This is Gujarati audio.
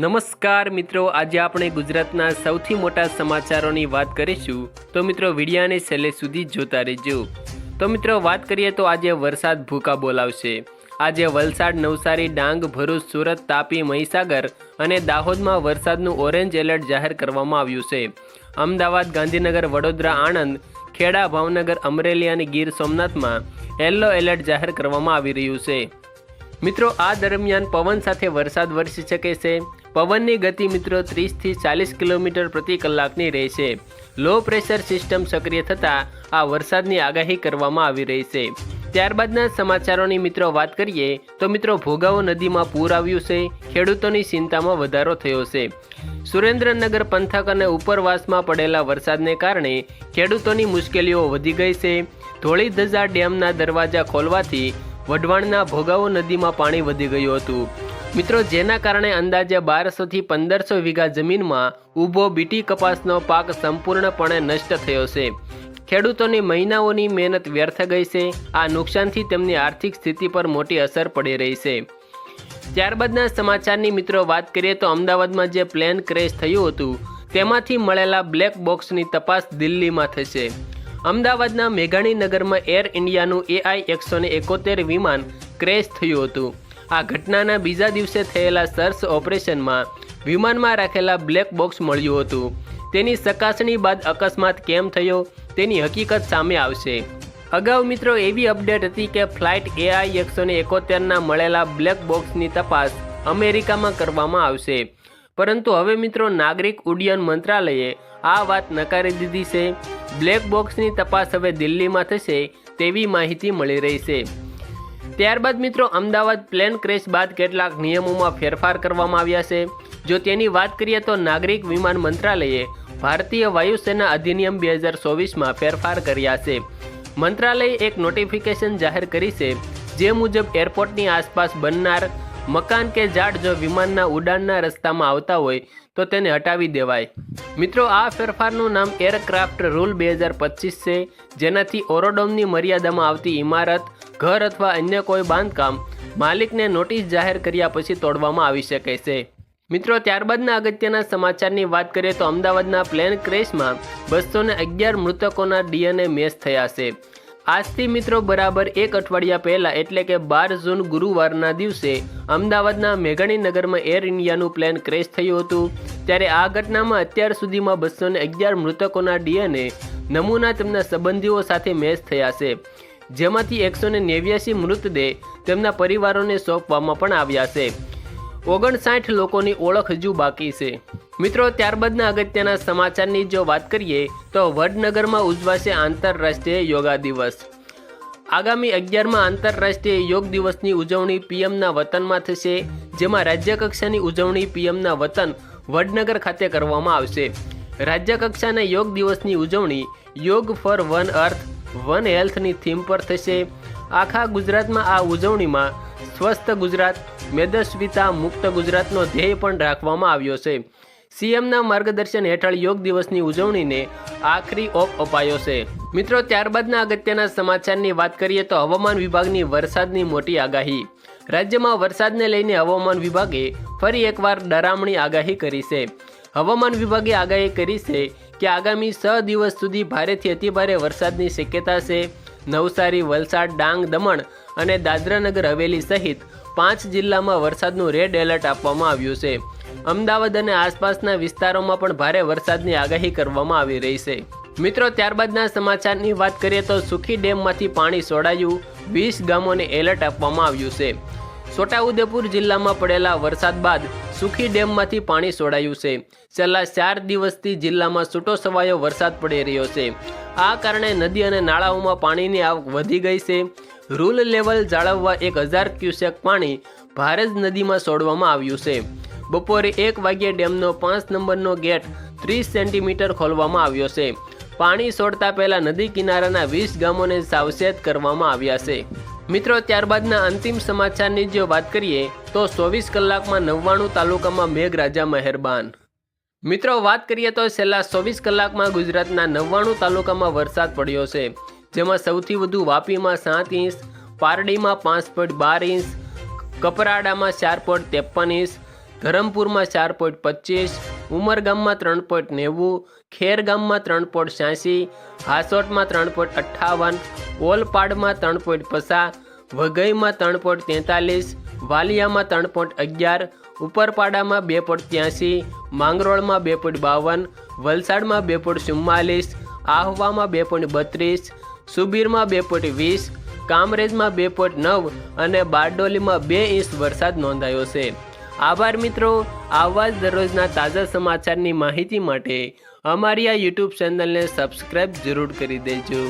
નમસ્કાર મિત્રો, આજે આપણે ગુજરાતના સૌથી મોટા સમાચારોની વાત કરીશું. તો મિત્રો, વિડિયાને છેલ્લે સુધી જોતા રહેજો. તો મિત્રો, વાત કરીએ તો આજે વરસાદ ભૂકા બોલાવશે. આજે વલસાડ, નવસારી, ડાંગ, ભરૂચ, સુરત, તાપી, મહીસાગર અને દાહોદમાં વરસાદનું ઓરેન્જ એલર્ટ જાહેર કરવામાં આવ્યું છે. અમદાવાદ, ગાંધીનગર, વડોદરા, આણંદ, ખેડા, ભાવનગર, અમરેલી અને ગીર સોમનાથમાં યલો એલર્ટ જાહેર કરવામાં આવી રહ્યું છે. મિત્રો, આ દરમિયાન પવન સાથે વરસાદ વરસી શકે છે. પવનની ગતિ મિત્રો ત્રીસથી ચાલીસ કિલોમીટર પ્રતિ કલાકની રહેશે. લો પ્રેશર સિસ્ટમ સક્રિય થતાં આ વરસાદની આગાહી કરવામાં આવી રહી છે. ત્યારબાદના સમાચારોની મિત્રો વાત કરીએ, તો મિત્રો ભોગાવો નદીમાં પૂર આવ્યું છે, ખેડૂતોની ચિંતામાં વધારો થયો છે. સુરેન્દ્રનગર પંથક અને ઉપરવાસમાં પડેલા વરસાદને કારણે ખેડૂતોની મુશ્કેલીઓ વધી ગઈ છે. ધોળીધજા ડેમના દરવાજા ખોલવાથી વઢવાણના ભોગાવો નદીમાં પાણી વધી ગયું હતું. મિત્રો, જેના કારણે અંદાજે બારસોથી પંદરસો વીઘા જમીનમાં ઊભો બીટી કપાસનો પાક સંપૂર્ણપણે નષ્ટ થયો છે. ખેડૂતોની મહિનાઓની મહેનત વ્યર્થ ગઈ છે. આ નુકસાનથી તેમની આર્થિક સ્થિતિ પર મોટી અસર પડી રહી છે. ત્યારબાદના સમાચારની મિત્રો, વાત કરીએ તો અમદાવાદમાં જે પ્લેન ક્રેશ થયું હતું, તેમાંથી મળેલા બ્લેક બોક્સની તપાસ દિલ્હીમાં થશે. અમદાવાદના મેઘાણીનગરમાં એર ઇન્ડિયાનું એઆઈ એકસો એકોતેર વિમાન ક્રેશ થયું હતું. આ ઘટનાના બીજા દિવસે થયેલા સર્ચ ઓપરેશનમાં વિમાનમાં રાખેલા બ્લેક બોક્સ મળ્યું હતું. તેની ચકાસણી બાદ અકસ્માત કેમ થયો તેની હકીકત સામે આવશે. અગાઉ મિત્રો એવી અપડેટ હતી કે ફ્લાઇટ એઆઈ એકસો ને એકોતેરના મળેલા બ્લેક બોક્સની તપાસ અમેરિકામાં કરવામાં આવશે. પરંતુ હવે મિત્રો નાગરિક ઉડ્ડયન મંત્રાલયે આ વાત નકારી દીધી છે. બ્લેક બોક્સની તપાસ હવે દિલ્હીમાં થશે તેવી માહિતી મળી રહી છે. ત્યારબાદ મિત્રો, અમદાવાદ પ્લેન ક્રેશ બાદ કેટલાક નિયમોમાં ફેરફાર કરવામાં આવ્યા છે. જો તેની વાત કરીએ તો નાગરિક વિમાન મંત્રાલયે ભારતીય વાયુસેના અધિનિયમ બે હજાર ચોવીસમાં ફેરફાર કર્યા છે. મંત્રાલયે એક નોટિફિકેશન જાહેર કરી છે, જે મુજબ એરપોર્ટની આસપાસ બનનાર મકાન કે ઝાડ જો વિમાનના ઉડાનના રસ્તામાં આવતા હોય, તો તેને હટાવી દેવાય. મિત્રો, આ ફેરફારનું નામ એરક્રાફ્ટ રૂલ બે હજાર પચીસ છે, જેનાથી ઓરોડોમની મર્યાદામાં આવતી ઇમારત ઘર અથવા અન્ય કોઈ બાંધકામ માલિકને નોટિસ જાહેર કર્યા પછી તોડવામાં આવી શકે છે. મિત્રો, ત્યારબાદના અગત્યના સમાચારની વાત કરીએ તો અમદાવાદના પ્લેન ક્રેશમાં બસો ને અગિયાર મૃતકોના ડીએનએ મેચ થયા છે. આજથી મિત્રો, બરાબર એક અઠવાડિયા પહેલાં એટલે કે બાર જૂન ગુરુવારના દિવસે અમદાવાદના મેઘાણીનગરમાં એર ઇન્ડિયાનું પ્લેન ક્રેશ થયું હતું. ત્યારે આ ઘટનામાં અત્યાર સુધીમાં બસો અગિયાર મૃતકોના ડીએનએ નમૂના તેમના સંબંધીઓ સાથે મેચ થયા છે. જેમાંથી એકસો ને નેવ્યાસી મૃતદેહ તેમના પરિવારોને સોંપવામાં પણ આવ્યા છે. ઓગણસાઠ લોકોની ઓળખ હજુ બાકી છે. મિત્રો, ત્યારબાદના અગત્યના સમાચારની જો વાત કરીએ, તો વડનગરમાં ઉજવાશે આંતરરાષ્ટ્રીય યોગા દિવસ. આગામી અગિયારમાં આંતરરાષ્ટ્રીય યોગ દિવસની ઉજવણી પીએમના વતનમાં થશે, જેમાં રાજ્યકક્ષાની ઉજવણી પીએમના વતન વડનગર ખાતે કરવામાં આવશે. રાજ્યકક્ષાના યોગ દિવસની ઉજવણી યોગ ફોર વન અર્થ વન હેલ્થની થીમ પર થશે. આખા ગુજરાતમાં આ ઉજવણીમાં સ્વસ્થ ગુજરાત, મેદસ્વીતા મુક્ત ગુજરાતનો ધ્યેય પણ રાખવામાં આવ્યો છે. સીએમના માર્ગદર્શન હેઠળ યોગ દિવસની ઉજવણીને આખરી ઓપ અપાયો છે. મિત્રો, ત્યારબાદના અગત્યના સમાચારની વાત કરીએ તો હવામાન વિભાગની વરસાદની મોટી આગાહી. રાજ્યમાં વરસાદને લઈને હવામાન વિભાગે ફરી એકવાર ડરામણી આગાહી કરી છે. હવામાન વિભાગે આગાહી કરી છે કે આગામી છ દિવસ સુધી ભારેથી અતિભારે વરસાદની શક્યતા છે. નવસારી, વલસાડ, ડાંગ, દમણ અને દાદરાનગર હવેલી સહિત પાંચ જિલ્લામાં વરસાદનું રેડ એલર્ટ આપવામાં આવ્યું છે. અમદાવાદ અને આસપાસના વિસ્તારોમાં પણ ભારે વરસાદની આગાહી કરવામાં આવી રહી છે. મિત્રો, ત્યારબાદના સમાચારની વાત કરીએ તો સુખી ડેમમાંથી પાણી છોડાયું વીસ ગામોને એલર્ટ આપવામાં આવ્યું છે. છોટાઉદેપુર જિલ્લામાં પડેલા વરસાદ બાદ સુખી ડેમમાંથી પાણી છોડાયું છે. છેલ્લા ચાર દિવસથી જિલ્લામાં છૂટો છવાયો વરસાદ પડી રહ્યો છે. આ કારણે નદી અને નાળાઓમાં પાણીની આવક વધી ગઈ છે. રૂલ લેવલ જાળવવા એક હજાર ક્યુસેક પાણી ભારજ નદીમાં છોડવામાં આવ્યું છે. બપોરે એક વાગ્યે ડેમનો પાંચ નંબરનો ગેટ ત્રીસ સેન્ટીમીટર ખોલવામાં આવ્યો છે. પાણી છોડતા પહેલા નદી કિનારાના વીસ ગામોને સાવચેત કરવામાં આવ્યા છે. મિત્રો, ત્યારબાદના અંતિમ સમાચારની જો વાત કરીએ, તો ચોવીસ કલાકમાં નવ્વાણું તાલુકામાં મેઘરાજા મહેરબાન. મિત્રો, વાત કરીએ તો છેલ્લા ચોવીસ કલાકમાં ગુજરાતના નવ્વાણું તાલુકામાં વરસાદ પડ્યો છે, જેમાં સૌથી વધુ વાપીમાં સાત ઇંચ, પારડીમાં પાંચ પોઈન્ટ બાર ઇંચ, કપરાડામાં ચાર પોઈન્ટ ત્રેપન ઇંચ, ધરમપુરમાં ચાર પોઈન્ટ પચીસ ઉમરગામમાં ત્રણ પોઈન્ટ નેવું, ખેર ગામમાં ત્રણ પોઈન્ટ છ્યાસી, હાસોટમાં ત્રણ પોઈન્ટ અઠ્ઠાવન, ઓલપાડમાં ત્રણ પોઈન્ટ પચાસ વઘઈમાં ત્રણ પોઈન્ટ તેતાલીસ, વાલિયામાં ત્રણ પોઈન્ટ અગિયાર, ઉપરપાડામાં બે પોઈન્ટ ત્યાંસી, માંગરોળમાં બે પોઈન્ટ બાવન, વલસાડમાં બે પોઈન્ટ ચુમ્માલીસ, આહવામાં બે પોઈન્ટ બત્રીસ, સુબીરમાં બે પોઈન્ટ વીસ, કામરેજમાં બે પોઈન્ટ નવ અને બારડોલીમાં બે ઇંચ વરસાદ નોંધાયો છે. આભાર મિત્રો. આવા જ દરરોજના તાજા સમાચારની માહિતી માટે અમારી આ યુટ્યુબ ચેનલને સબસ્ક્રાઈબ જરૂર કરી દેજો.